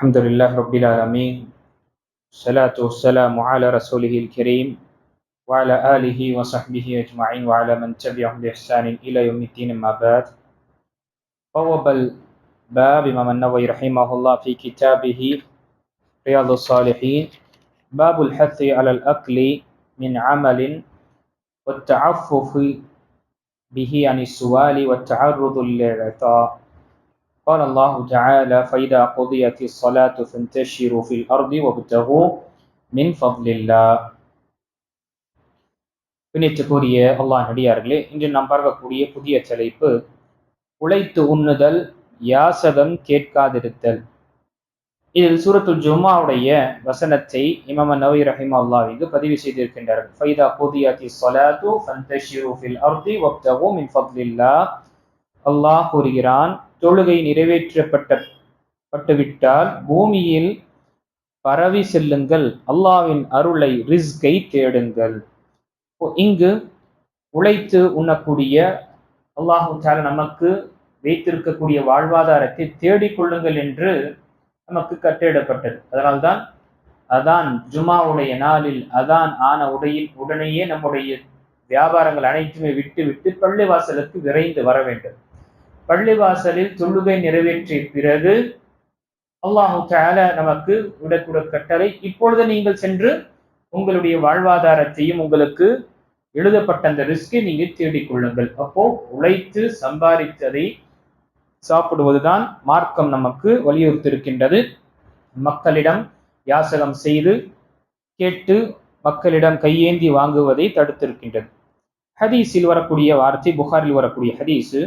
الحمد لله رب العالمين الصلاة والسلام على رسوله الكريم وعلى آله وصحبه أجمعين وعلى من تبعهم بإحسان إلى يوم الدين ما بعد. بواب الباب إمام النووي رحمه الله في كتابه رياض الصالحين. باب الحث على الأكل من عمل والتعفف به عن السؤال والتعرض للعطاء قال الله تعالى فإذا قضيت الصلاة فانتشروا في الأرض وابتغوا من فضل الله பிணித்துக்குரிய அல்லாஹ் நடிகார்களே இன்று நாம் பார்க்கக்கூடிய புதிய தலைப்பு உழைத்து உண்ணுதல் யாசகம் கேட்காதிருத்தல் இதில் சூரத்துல் ஜும்மாவுடைய வசனத்தை இமாம நவி ரஹிம் அல்லாவிற்கு பதிவு செய்திருக்கின்றார்கள் ஃபைதா புதியத்தி ஸலாத்து ஃபந்தஷிரு ஃபில் அர்தி வப்தகு மின் ஃபத்லில்லா அல்லாஹ் கூறுகிறான் தொழுகை நிறைவேற்றப்பட்ட பட்டுவிட்டால் பூமியில் பரவி செல்லுங்கள். அல்லாவின் அருளை ரிஸ்கை தேடுங்கள். இங்கு உழைத்து உண்ணக்கூடிய அல்லாஹு தால நமக்கு வைத்திருக்கக்கூடிய வாழ்வாதாரத்தை தேடிக்கொள்ளுங்கள் என்று நமக்கு கட்டிடப்பட்டது அதனால்தான் அதான் ஜுமாவுடைய நாளில் அதான் ஆன உடையில் உடனேயே நம்முடைய வியாபாரங்கள் அனைத்துமே விட்டு விட்டு பள்ளிவாசலுக்கு விரைந்து வர வேண்டும். பள்ளிவாசலில் தொழுகை நிறைவேற்றிய பிறகு அல்லாஹு தால நமக்கு விடக்கூட கட்டளை இப்பொழுது நீங்கள் சென்று உங்களுடைய வாழ்வாதாரத்தையும் உங்களுக்கு எழுதப்பட்ட அந்த ரிஸ்கை நீங்கள் தேடிக்கொள்ளுங்கள் அப்போ உழைத்து சம்பாதித்ததை சாப்பிடுவதுதான் மார்க்கம் நமக்கு வலியுறுத்தியிருக்கின்றது. மக்களிடம் யாசகம் செய்து கேட்டு மக்களிடம் கையேந்தி வாங்குவதை தடுத்திருக்கின்றது. ஹதீஸில் வரக்கூடிய வார்த்தை புகாரில் வரக்கூடிய ஹதீஸு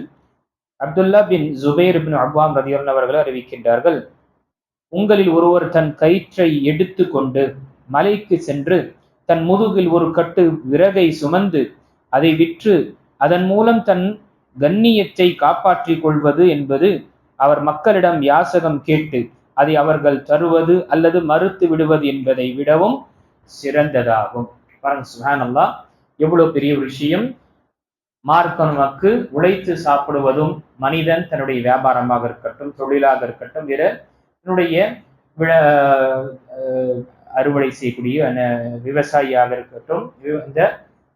அப்துல்லா பின் ஜுபேர் பின் அப்வாம் ரதியன் அவர்கள் அறிவிக்கின்றார்கள் உங்களில் ஒருவர் தன் கயிற்றை எடுத்து கொண்டு மலைக்கு சென்று தன் முதுகில் ஒரு கட்டு விறகை சுமந்து அதை விற்று அதன் மூலம் தன் கண்ணியத்தை காப்பாற்றிக் கொள்வது என்பது அவர் மக்களிடம் யாசகம் கேட்டு அதை அவர்கள் தருவது அல்லது மறுத்து விடுவது என்பதை விடவும் சிறந்ததாகும். பாருங்க சுஹானல்லா எவ்வளவு பெரிய விஷயம். மார்க்கம் நமக்கு உழைத்து சாப்பிடுவதும் மனிதன் தன்னுடைய வியாபாரமாக இருக்கட்டும் தொழிலாக இருக்கட்டும் வேற தன்னுடைய அறுவடை செய்யக்கூடிய விவசாயியாக இருக்கட்டும் இந்த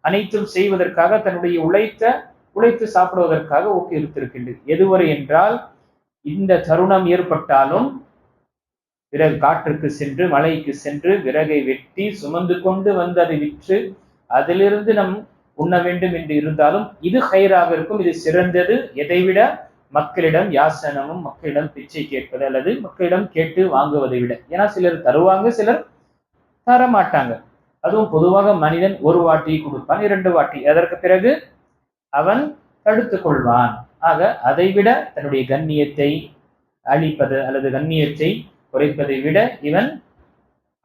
அனைத்தும் செய்வதற்காக தன்னுடைய உழைத்த உழைத்து சாப்பிடுவதற்காக ஊக்குவித்திருக்கின்றது எதுவரை என்றால் இந்த தருணம் ஏற்பட்டாலும் விறகு காற்றுக்கு சென்று மலைக்கு சென்று விறகை வெட்டி சுமந்து கொண்டு வந்து அதை விற்று அதிலிருந்து நம் உண்ண வேண்டும் என்று இருந்தாலும் இது ஹைராக இருக்கும். இது சிறந்தது. எதைவிட? மக்களிடம் யாசனமும் மக்களிடம் பிச்சை கேட்பது அல்லது மக்களிடம் கேட்டு வாங்குவதை விட. ஏன்னா சிலர் தருவாங்க சிலர் தர மாட்டாங்க அதுவும் பொதுவாக மனிதன் ஒரு வாட்டி கொடுப்பான் இரண்டு வாட்டி. அதற்கு பிறகு அவன் தடுத்து கொள்வான். ஆக அதைவிட தன்னுடைய கண்ணியத்தை அழிப்பது அல்லது கண்ணியத்தை குறைப்பதை விட இவன்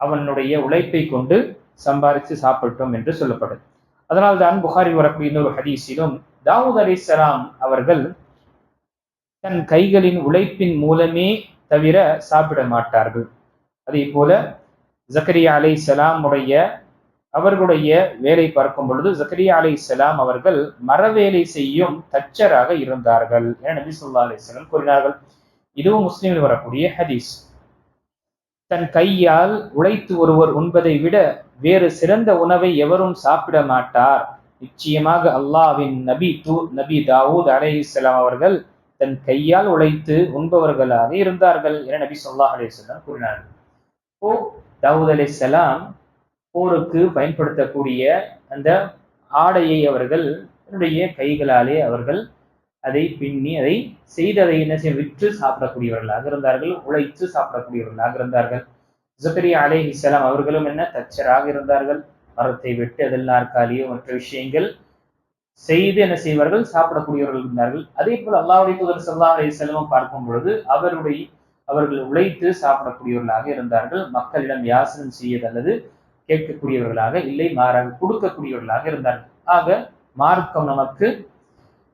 அவனுடைய உழைப்பை கொண்டு சம்பாதித்து சாப்பிட்டோம் என்று சொல்லப்படுது அதனால்தான் புகாரி வரக்கூடிய இன்னொரு ஹதீஸிலும் தாவூத் அலி சலாம் அவர்கள் தன் கைகளின் உழைப்பின் மூலமே தவிர சாப்பிட மாட்டார்கள். அதே போல ஜக்கரியா அலை சலாமுடைய அவர்களுடைய வேலை பார்க்கும் பொழுது ஜக்கரியா அலை சலாம் அவர்கள் மரவேலை செய்யும் தச்சராக இருந்தார்கள் என நபி சொல்லா அலி சலாம் கூறினார்கள். இதுவும் முஸ்லீமில் வரக்கூடிய ஹதீஸ். தன் கையால் உழைத்து ஒருவர் உண்பதை விட வேறு சிறந்த உணவை எவரும் சாப்பிட மாட்டார். நிச்சயமாக அல்லாவின் நபி தூ நபி தாவூத் அலே இஸ்லாம் அவர்கள் தன் கையால் உழைத்து உண்பவர்களாக இருந்தார்கள் என நபி சொல்லா அலி இஸ்லாம் கூறினார்கள் ஓ தாவூத் அலி சலாம் போருக்கு பயன்படுத்தக்கூடிய அந்த ஆடையை அவர்கள் தன்னுடைய கைகளாலே அவர்கள் அதை பின்னி அதை செய்து அதை என்ன செய்ய விற்று சாப்பிடக்கூடியவர்களாக இருந்தார்கள் உழைத்து சாப்பிடக்கூடியவர்களாக இருந்தார்கள் ஜக்கரியா அலே இஸ்லாம் அவர்களும் என்ன? தச்சராக இருந்தார்கள். மரத்தை வெட்டு அதில் நாற்காலியோ மற்ற விஷயங்கள் செய்து என்ன செய்வார்கள்? சாப்பிடக்கூடியவர்கள் இருந்தார்கள். அதே போல் அல்லாவுடைய தூதர் சல்லா அலி செல்வம் பார்க்கும் பொழுது அவருடைய அவர்கள் உழைத்து சாப்பிடக்கூடியவர்களாக இருந்தார்கள். மக்களிடம் யாசனம் செய்யது அல்லது கேட்கக்கூடியவர்களாக இல்லை மாறாக கொடுக்கக்கூடியவர்களாக இருந்தார்கள். ஆக மார்க்கம் நமக்கு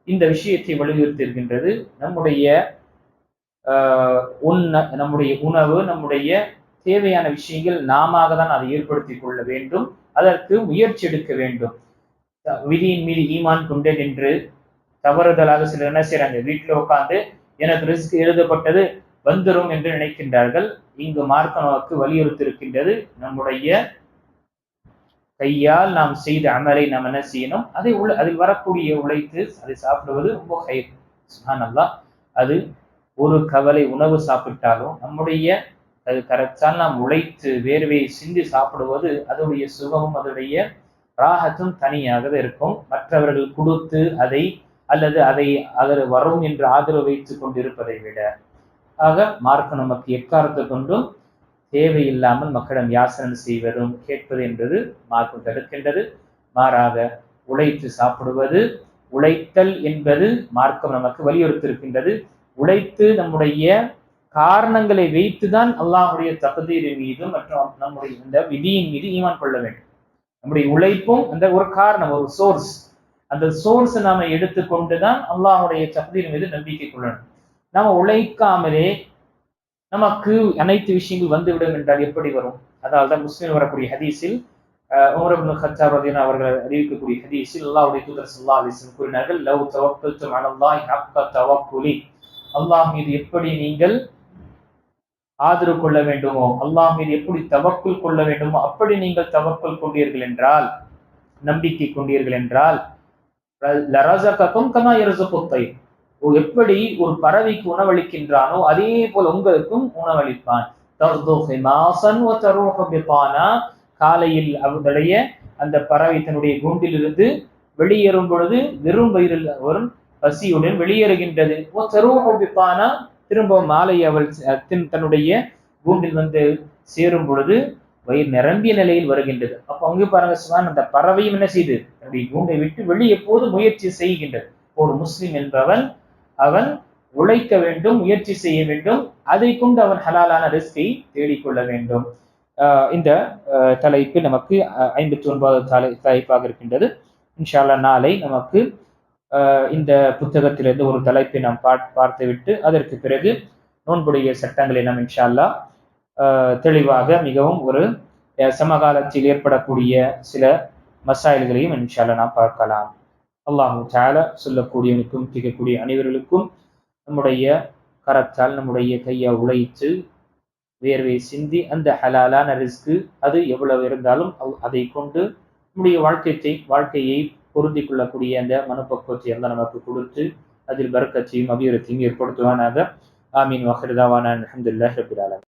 இந்த விஷயத்தை வலியுறுத்தியிருக்கின்றது. நம்முடைய உண்ண நம்முடைய உணவு நம்முடைய தேவையான விஷயங்கள் நாம தான் அதை ஏற்படுத்தி கொள்ள வேண்டும். அதற்கு முயற்சி எடுக்க வேண்டும். விதியின் மீது ஈமான் கொண்டேன் என்று தவறுதலாக சிலர் என்ன செய்யறாங்க வீட்டில் உட்காந்து எனக்கு ரிஸ்க் எழுதப்பட்டது வந்துடும் என்று நினைக்கின்றார்கள். இங்கு மார்க்க நோக்கு வலியுறுத்தி இருக்கின்றது நம்முடைய கையால் நாம் செய்த அமலை நாம் என்ன செய்யணும்? அதை உள்ள அதில் வரக்கூடிய உழைத்து அதை சாப்பிடுவது ரொம்ப ஹைர் சுஹானல்லா அது ஒரு கவலை உணவு சாப்பிட்டாலும் நம்முடைய அது கரெக்டால் நாம் உழைத்து வேர்வையை சிந்தி சாப்பிடுவது அதனுடைய சுகமும் அதனுடைய ராகத்தும் தனியாக இருக்கும். மற்றவர்கள் கொடுத்து அதை அல்லது அதை அதில் வரும் என்று ஆதரவு வைத்து கொண்டிருப்பதை விட. ஆக மார்க்க நமக்கு எக்காரத்தை கொண்டும் தேவையில்லாமல் மக்களிடம் யாசனம் செய்வதும் கேட்பது என்பது மார்க்கம் தடுக்கின்றது. மாறாக உழைத்து சாப்பிடுவது உழைத்தல் என்பது மார்க்கம் நமக்கு வலியுறுத்தியிருக்கின்றது உழைத்து நம்முடைய காரணங்களை வைத்துதான் அல்லாஹுடைய தகுதியின் மீதும் மற்றும் நம்முடைய இந்த விதியின் மீது ஈமான் கொள்ள வேண்டும். நம்முடைய உழைப்பும் அந்த ஒரு காரணம் ஒரு சோர்ஸ் அந்த சோர்ஸ் நாம எடுத்துக்கொண்டுதான் அல்லாஹுடைய தகுதியின் மீது நம்பிக்கை கொள்ளணும். நாம உழைக்காமலே நமக்கு அனைத்து விஷயங்கள் வந்துவிடும் என்றால் எப்படி வரும்? அதாவது தான் முஸ்லீம் வரக்கூடிய ஹதீஸில் உமர் ஹத்தாப் அவர்கள் அறிவிக்கக்கூடிய ஹதீஸில் அல்லாவுடைய தூதர் சல்லா அலிஸ்லம் கூறினார்கள் லவ் ஹக்க தவக்குலி. அல்லாஹ் மீது எப்படி நீங்கள் ஆதரவு கொள்ள வேண்டுமோ அல்லாஹ் மீது எப்படி தவக்குள் கொள்ள வேண்டுமோ அப்படி நீங்கள் தவக்குள் கொண்டீர்கள் என்றால் நம்பிக்கை கொண்டீர்கள் என்றால் லரசக்கும் கமா இரசப்புத்தை எப்படி ஒரு பறவைக்கு உணவளிக்கின்றானோ அதே போல் உங்களுக்கும் உணவளிப்பான். காலையில் அவருடைய அந்த பறவை தன்னுடைய கூண்டிலிருந்து வெளியேறும் பொழுது வெறும் வயிறில் வரும் பசியுடன் வெளியேறுகின்றது. தருவபிப்பானா திரும்ப மாலை அவள் தன்னுடைய கூண்டில் வந்து சேரும் பொழுது வயிறு நிரம்பிய நிலையில் வருகின்றது. அப்ப அங்கே பாருங்க சுவான் அந்த பறவையும் என்ன செய்து தன்னுடைய கூண்டை விட்டு வெளியே போது முயற்சி செய்கின்றது. ஒரு முஸ்லிம் என்பவன் அவன் உழைக்க வேண்டும் முயற்சி செய்ய வேண்டும் அதை கொண்டு அவன் ஹலாலான ரிஸ்கை தேடிக்கொள்ள வேண்டும். இந்த தலைப்பு நமக்கு ஐம்பத்தி ஒன்பதாவது தலை தலைப்பாக இருக்கின்றது. இன்ஷால்லா நாளை நமக்கு இந்த புத்தகத்திலிருந்து ஒரு தலைப்பை நாம் பார்த்து விட்டு அதற்கு பிறகு நோன்புடைய சட்டங்களை நாம் இன்ஷால்லா தெளிவாக மிகவும் ஒரு சமகாலத்தில் ஏற்படக்கூடிய சில மசாயல்களையும் இன்ஷால்லா நாம் பார்க்கலாம். அல்லாஹு தால சொல்லக்கூடியவனுக்கும் கேட்கக்கூடிய அனைவர்களுக்கும் நம்முடைய கரத்தால் நம்முடைய கையை உழைத்து வேர்வை சிந்தி அந்த ஹலாலான ரிஸ்க்கு அது எவ்வளவு இருந்தாலும் அதை கொண்டு நம்முடைய வாழ்க்கையை வாழ்க்கையை பொருந்தி கொள்ளக்கூடிய அந்த மனப்பக்குவத்தை எல்லாம் நமக்கு கொடுத்து அதில் பரக்கத்தையும் அபிவிருத்தியும் ஏற்படுத்துவானாக. ஆமீன். வஹர்தாவான அஹமதுல்லாஹ் ரபிலாலன்